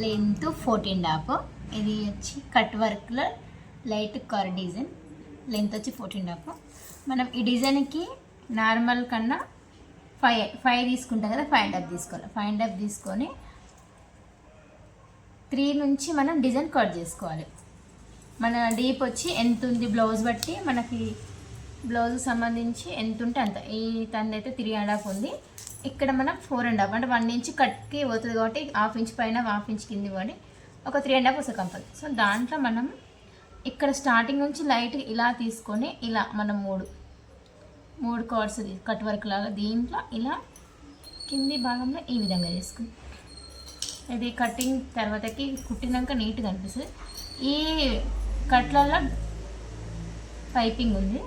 Length fourteen డాప్. ఇది వచ్చి cut వర్క్లో లైట్ కర్ డిజైన్. లెంత్ వచ్చి ఫోర్టీన్ డాప్. మనం ఈ డిజైన్కి నార్మల్ కన్నా ఫైవ్ ఫైవ్ తీసుకుంటాం కదా ఫైవ్ డాప్ తీసుకోవాలి. ఫైవ్ డాప్ తీసుకొని త్రీ నుంచి మనం డిజైన్ కట్ చేసుకోవాలి. మన డీప్ వచ్చి ఎంత ఉంది బ్లౌజ్ బట్టి మనకి బ్లౌజ్ సంబంధించి ఎంత ఉంటే అంత. ఈ తనది అయితే త్రీ అండ్ హాఫ్ ఉంది. ఇక్కడ మనం ఫోర్ అండ్ హాఫ్ అంటే వన్ ఇంచ్ కట్కి పోతుంది కాబట్టి హాఫ్ ఇంచ్ పైన హాఫ్ ఇంచ్ కింది పడి ఒక త్రీ అండ్ హాఫ్ వస్తుంది కంపల్ సో దాంట్లో మనం ఇక్కడ స్టార్టింగ్ నుంచి లైట్ ఇలా తీసుకొని ఇలా మనం మూడు మూడు కార్డ్స్ కట్ వర్క్ లాగా దీంట్లో ఇలా కింది భాగంలో ఈ విధంగా చేసుకుంది. ఇది కటింగ్ తర్వాతకి కుట్టినాక నీట్గా అనిపిస్తుంది. ఈ కట్లలో పైపింగ్ ఉంది.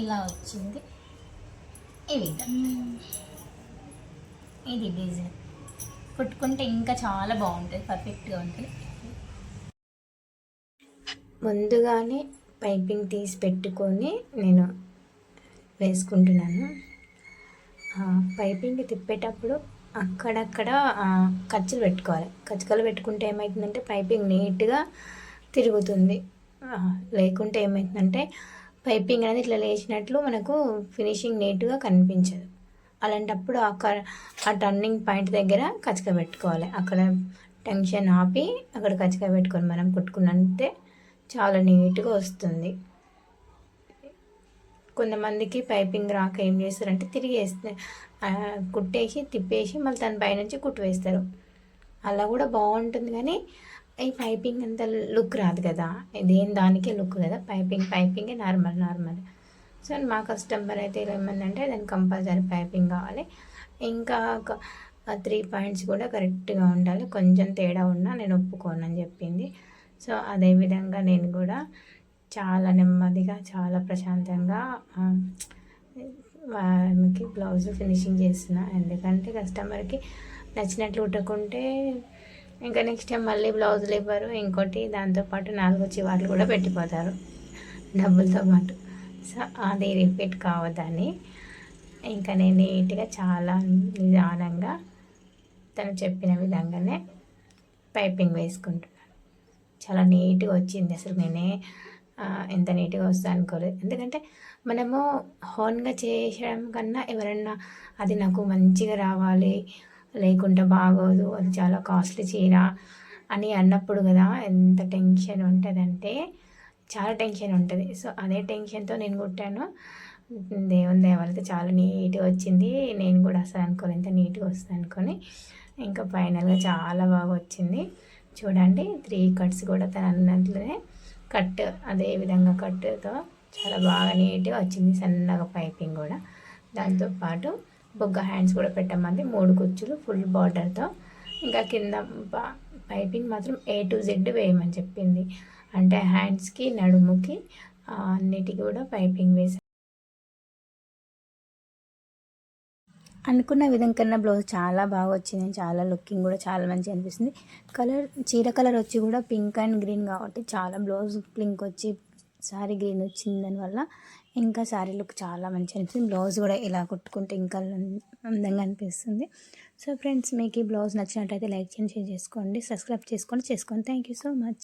ఇలా వచ్చింది. ఈ విధంగా ఇది డిజైన్. కుట్టుకుంటే ఇంకా చాలా బాగుంటుంది పర్ఫెక్ట్గా ఉంటుంది. ముందుగానే పైపింగ్ తీసి పెట్టుకొని నేను వేసుకుంటున్నాను. పైపింగ్ తిప్పేటప్పుడు అక్కడక్కడ ఖర్చులు పెట్టుకోవాలి. ఖర్చుకలు పెట్టుకుంటే ఏమవుతుందంటే పైపింగ్ నీట్గా తిరుగుతుంది. లేకుంటే ఏమవుతుందంటే పైపింగ్ అనేది ఇట్లా లేచినట్లు మనకు ఫినిషింగ్ నీట్గా కనిపించదు. అలాంటప్పుడు అక్కడ ఆ టర్నింగ్ పాయింట్ దగ్గర కచక పెట్టుకోవాలి. అక్కడ టెన్షన్ ఆపి అక్కడ కచక పెట్టుకొని మనం కుట్టుకున్నంతే చాలా నీట్గా వస్తుంది. కొంతమందికి పైపింగ్ రాక ఏం చేస్తారంటే తిరిగి వేస్తే కుట్టేసి తిప్పేసి మళ్ళీ దాని పైనుంచి కుట్టు వేస్తారు. అలా కూడా బాగుంటుంది కానీ ఈ పైపింగ్ అంత లుక్ రాదు కదా. దేని దానికే లుక్ కదా. పైపింగ్ పైపింగే నార్మల్ నార్మల్. సో మా కస్టమర్ అయితే ఇలా ఏమందంటే దానికి కంపల్సరీ పైపింగ్ కావాలి. ఇంకా ఒక త్రీ పాయింట్స్ కూడా కరెక్ట్గా ఉండాలి. కొంచెం తేడా ఉన్నా నేను ఒప్పుకోను అని చెప్పింది. సో అదేవిధంగా నేను కూడా చాలా నెమ్మదిగా చాలా ప్రశాంతంగా వారికి ఆమెకి బ్లౌజ్ ఫినిషింగ్ చేస్తున్నా. ఎందుకంటే కస్టమర్కి నచ్చినట్లు కుట్టకుంటే ఇంకా నెక్స్ట్ టైం మళ్ళీ బ్లౌజులు ఇవ్వరు. ఇంకోటి దాంతోపాటు నాలుగు చివాట్లు కూడా పెట్టిపోతారు డబ్బులతో పాటు. సో అది రిపీట్ కావద్దని ఇంకా నేను నీట్గా చాలా నిదానంగా తను చెప్పిన విధంగానే పైపింగ్ వేసుకుంటున్నాను చాలా నీట్గా వచ్చింది అసలు నేనే. ఎంత నీట్గా వస్తా అనుకోలేదు. ఎందుకంటే మనము హోన్గా చేయడం కన్నా ఎవరన్నా అది నాకు మంచిగా రావాలి లేకుంటే బాగోదు అది చాలా కాస్ట్లీ చీర అని అన్నప్పుడు కదా ఎంత టెన్షన్ ఉంటుందంటే చాలా టెన్షన్ ఉంటుంది. సో అదే టెన్షన్తో నేను కుట్టాను. దేవుని దేవాలతో చాలా నీట్గా వచ్చింది. నేను కూడా అసలు అనుకోలేదు ఎంత నీట్గా వస్తుంది అనుకొని. ఇంకా ఫైనల్గా చాలా బాగా వచ్చింది. చూడండి త్రీ కట్స్ కూడా తను అన్నట్లనే కట్ అదే విధంగా కట్తో చాలా బాగా నీట్గా వచ్చింది సన్నగా పైపింగ్ కూడా. దాంతోపాటు బొగ్గ హ్యాండ్స్ కూడా పెట్టమంది మూడు కుచ్చులు ఫుల్ బార్డర్తో ఇంకా కింద పైపింగ్ మాత్రం ఏ టు జెడ్ వేయమని చెప్పింది. అంటే హ్యాండ్స్కి నడుముకి అన్నిటికీ కూడా పైపింగ్ వేసి అనుకున్న విధం కన్నా బ్లౌజ్ చాలా బాగా వచ్చింది. చాలా లుకింగ్ కూడా చాలా మంచిగా అనిపిస్తుంది. కలర్ చీర కలర్ వచ్చి కూడా పింక్ అండ్ గ్రీన్ కాబట్టి చాలా బ్లౌజ్ పింక్ వచ్చి సారీ గ్రీన్ వచ్చింది దానివల్ల ఇంకా సారీ లుక్ చాలా మంచిగా అనిపిస్తుంది. బ్లౌజ్ కూడా ఇలా కుట్టుకుంటే ఇంకా అందంగా అనిపిస్తుంది. సో ఫ్రెండ్స్ మీకు ఈ బ్లౌజ్ నచ్చినట్టయితే లైక్ చేయండి షేర్ చేసుకోండి సబ్స్క్రైబ్ చేసుకోండి చేసుకోండి. Thank you so much